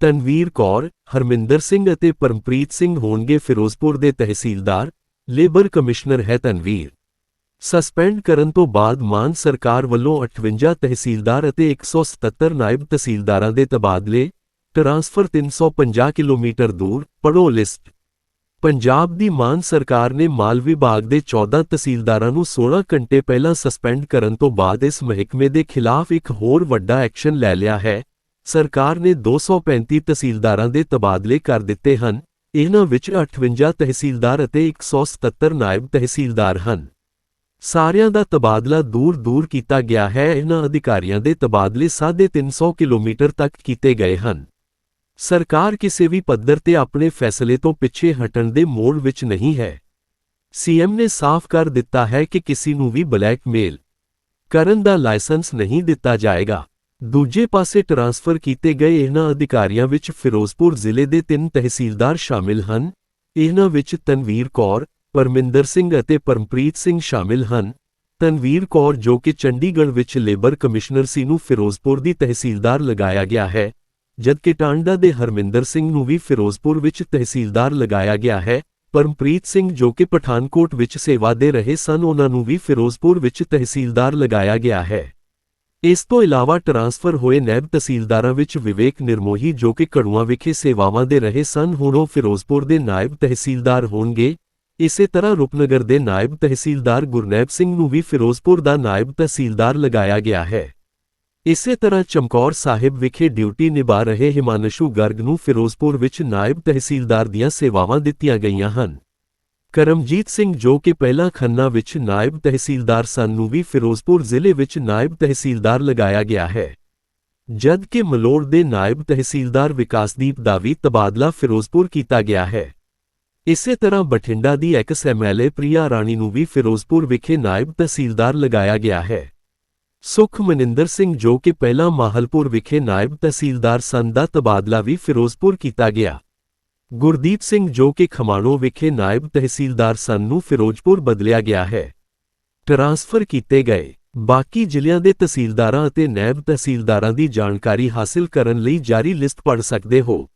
ਤਨਵੀਰ ਕੌਰ, ਹਰਮਿੰਦਰ ਸਿੰਘ ਅਤੇ ਪਰਮਪ੍ਰੀਤ ਸਿੰਘ ਹੋਣਗੇ ਫਿਰੋਜ਼ਪੁਰ ਦੇ ਤਹਿਸੀਲਦਾਰ, ਲੇਬਰ ਕਮਿਸ਼ਨਰ ਹੈ ਤਨਵੀਰ। ਸਸਪੈਂਡ ਕਰਨ ਤੋਂ ਬਾਅਦ ਮਾਨ ਸਰਕਾਰ ਵੱਲੋਂ 58 ਤਹਿਸੀਲਦਾਰ ਅਤੇ 177 ਨਾਇਬ ਤਹਿਸੀਲਦਾਰਾਂ ਦੇ ਤਬਾਦਲੇ, ਟਰਾਂਸਫਰ 350 ਕਿਲੋਮੀਟਰ ਦੂਰ ਪੜੋ ਲਿਸਟ। ਪੰਜਾਬ ਦੀ ਮਾਨ ਸਰਕਾਰ ਨੇ ਮਾਲ ਵਿਭਾਗ ਦੇ 14 ਤਹਿਸੀਲਦਾਰਾਂ ਨੂੰ 16 ਘੰਟੇ ਪਹਿਲਾਂ ਸਸਪੈਂਡ ਕਰਨ ਤੋਂ ਬਾਅਦ ਇਸ ਮਹਿਕਮੇ ਦੇ ਖਿਲਾਫ ਇੱਕ ਹੋਰ ਵੱਡਾ ਐਕਸ਼ਨ ਲੈ ਲਿਆ ਹੈ। ਸਰਕਾਰ ਨੇ 235 ਤਹਿਸੀਲਦਾਰਾਂ ਦੇ ਤਬਾਦਲੇ ਕਰ ਦਿੱਤੇ ਹਨ। ਇਹਨਾਂ ਵਿੱਚ 58 ਤਹਿਸੀਲਦਾਰ ਅਤੇ 177 ਨਾਇਬ ਤਹਿਸੀਲਦਾਰ ਹਨ। ਸਾਰਿਆਂ ਦਾ ਤਬਾਦਲਾ ਦੂਰ-ਦੂਰ ਕੀਤਾ ਗਿਆ ਹੈ। ਇਹਨਾਂ ਅਧਿਕਾਰੀਆਂ ਦੇ ਤਬਾਦਲੇ 350 ਕਿਲੋਮੀਟਰ ਤੱਕ ਕੀਤੇ ਗਏ ਹਨ। ਸਰਕਾਰ ਕਿਸੇ ਵੀ ਪੱਧਰ ਤੇ ਆਪਣੇ ਫੈਸਲੇ ਤੋਂ ਪਿੱਛੇ ਹਟਣ ਦੇ ਮੋੜ ਵਿੱਚ ਨਹੀਂ ਹੈ। ਸੀਐਮ ਨੇ ਸਾਫ਼ ਕਰ ਦਿੱਤਾ ਹੈ ਕਿ ਕਿਸੇ ਨੂੰ ਵੀ ਬਲੈਕਮੇਲ ਕਰਨ ਦਾ ਲਾਇਸੈਂਸ ਨਹੀਂ ਦਿੱਤਾ ਜਾਏਗਾ। ਦੂਜੇ ਪਾਸੇ ਟਰਾਂਸਫਰ ਕੀਤੇ ਗਏ ਇਹਨਾਂ ਅਧਿਕਾਰੀਆਂ ਵਿੱਚ ਫਿਰੋਜ਼ਪੁਰ ਜ਼ਿਲ੍ਹੇ ਦੇ ਤਿੰਨ ਤਹਿਸੀਲਦਾਰ ਸ਼ਾਮਿਲ ਹਨ। ਇਹਨਾਂ ਵਿੱਚ ਤਨਵੀਰ ਕੌਰ, ਪਰਮਿੰਦਰ ਸਿੰਘ ਅਤੇ ਪਰਮਪ੍ਰੀਤ ਸਿੰਘ ਸ਼ਾਮਿਲ ਹਨ। ਤਨਵੀਰ ਕੌਰ ਜੋ ਕਿ ਚੰਡੀਗੜ੍ਹ ਵਿੱਚ ਲੇਬਰ ਕਮਿਸ਼ਨਰ ਸੀ ਨੂੰ ਫਿਰੋਜ਼ਪੁਰ ਦੀ ਤਹਿਸੀਲਦਾਰ ਲਗਾਇਆ ਗਿਆ ਹੈ, ਜਦਕਿ ਟਾਂਡਾ ਦੇ ਹਰਮਿੰਦਰ ਸਿੰਘ ਨੂੰ ਵੀ ਫਿਰੋਜ਼ਪੁਰ ਵਿੱਚ ਤਹਿਸੀਲਦਾਰ ਲਗਾਇਆ ਗਿਆ ਹੈ। ਪਰਮਪ੍ਰੀਤ ਸਿੰਘ ਜੋ ਕਿ ਪਠਾਨਕੋਟ ਵਿੱਚ ਸੇਵਾ ਦੇ ਰਹੇ ਸਨ, ਉਹਨਾਂ ਨੂੰ ਵੀ ਫਿਰੋਜ਼ਪੁਰ ਵਿੱਚ ਤਹਿਸੀਲਦਾਰ ਲਗਾਇਆ ਗਿਆ ਹੈ। ਇਸ ਤੋਂ ਇਲਾਵਾ ਟਰਾਂਸਫਰ ਹੋਏ ਨੈਬ ਤਹਿਸੀਲਦਾਰਾਂ ਵਿੱਚ ਵਿਵੇਕ ਨਿਰਮੋਹੀ ਜੋ ਕਿ ਕੜੂਆਂ ਵਿਖੇ ਸੇਵਾਵਾਂ ਦੇ ਰਹੇ ਸਨ, ਹੁਣ ਉਹ ਫਿਰੋਜ਼ਪੁਰ ਦੇ ਨਾਇਬ ਤਹਿਸੀਲਦਾਰ ਹੋਣਗੇ। ਇਸੇ ਤਰ੍ਹਾਂ ਰੂਪਨਗਰ ਦੇ ਨਾਇਬ ਤਹਿਸੀਲਦਾਰ ਗੁਰਨੈਬ ਸਿੰਘ ਨੂੰ ਵੀ ਫਿਰੋਜ਼ਪੁਰ ਦਾ ਨਾਇਬ ਤਹਿਸੀਲਦਾਰ ਲਗਾਇਆ ਗਿਆ ਹੈ। ਇਸੇ ਤਰ੍ਹਾਂ ਚਮਕੌਰ ਸਾਹਿਬ ਵਿਖੇ ਡਿਊਟੀ ਨਿਭਾ ਰਹੇ ਹਿਮਾਨਸ਼ੂ ਗਰਗ ਨੂੰ ਫਿਰੋਜ਼ਪੁਰ ਵਿੱਚ ਨਾਇਬ ਤਹਿਸੀਲਦਾਰ ਦੀਆਂ ਸੇਵਾਵਾਂ ਦਿੱਤੀਆਂ ਗਈਆਂ ਹਨ। ਕਰਮਜੀਤ ਸਿੰਘ ਜੋ ਕਿ ਪਹਿਲਾਂ ਖੰਨਾ ਵਿੱਚ ਨਾਇਬ ਤਹਿਸੀਲਦਾਰ ਸਨ ਨੂੰ ਵੀ ਫਿਰੋਜ਼ਪੁਰ ਜ਼ਿਲ੍ਹੇ ਵਿੱਚ ਨਾਇਬ ਤਹਿਸੀਲਦਾਰ ਲਗਾਇਆ ਗਿਆ ਹੈ। ਜਦ ਕਿ ਮਲੋੜ ਦੇ ਨਾਇਬ ਤਹਿਸੀਲਦਾਰ ਵਿਕਾਸਦੀਪ ਦਾ ਵੀ ਤਬਾਦਲਾ ਫਿਰੋਜ਼ਪੁਰ ਕੀਤਾ ਗਿਆ ਹੈ। ਇਸੇ ਤਰ੍ਹਾਂ ਬਠਿੰਡਾ ਦੀ ਐਕਸ ਐਮਐਲਏ ਪ੍ਰਿਆ ਰਾਣੀ ਨੂੰ ਵੀ ਫਿਰੋਜ਼ਪੁਰ ਵਿਖੇ ਨਾਇਬ ਤਹਿਸੀਲਦਾਰ ਲਗਾਇਆ ਗਿਆ ਹੈ। ਸੁਖ ਮਨਿੰਦਰ ਸਿੰਘ ਜੋ ਕਿ ਪਹਿਲਾਂ ਮਾਹਲਪੁਰ ਵਿਖੇ ਨਾਇਬ ਤਹਿਸੀਲਦਾਰ ਸਨ ਦਾ ਤਬਾਦਲਾ ਵੀ ਫਿਰੋਜ਼ਪੁਰ ਕੀਤਾ ਗਿਆ। ਗੁਰਦੀਪ ਸਿੰਘ ਜੋ ਕਿ ਖਮਾਣੋ ਵਿਖੇ ਨਾਇਬ ਤਹਿਸੀਲਦਾਰ ਸਨ ਨੂੰ ਫਿਰੋਜ਼ਪੁਰ ਬਦਲਿਆ ਗਿਆ ਹੈ। ਟਰਾਂਸਫਰ ਕੀਤੇ ਗਏ। ਬਾਕੀ ਜ਼ਿਲ੍ਹਿਆਂ ਦੇ ਤਹਿਸੀਲਦਾਰਾਂ ਅਤੇ ਨਾਇਬ ਤਹਿਸੀਲਦਾਰਾਂ ਦੀ ਜਾਣਕਾਰੀ ਹਾਸਲ ਕਰਨ ਲਈ ਜਾਰੀ ਲਿਸਟ ਪੜ੍ਹ ਸਕਦੇ ਹੋ।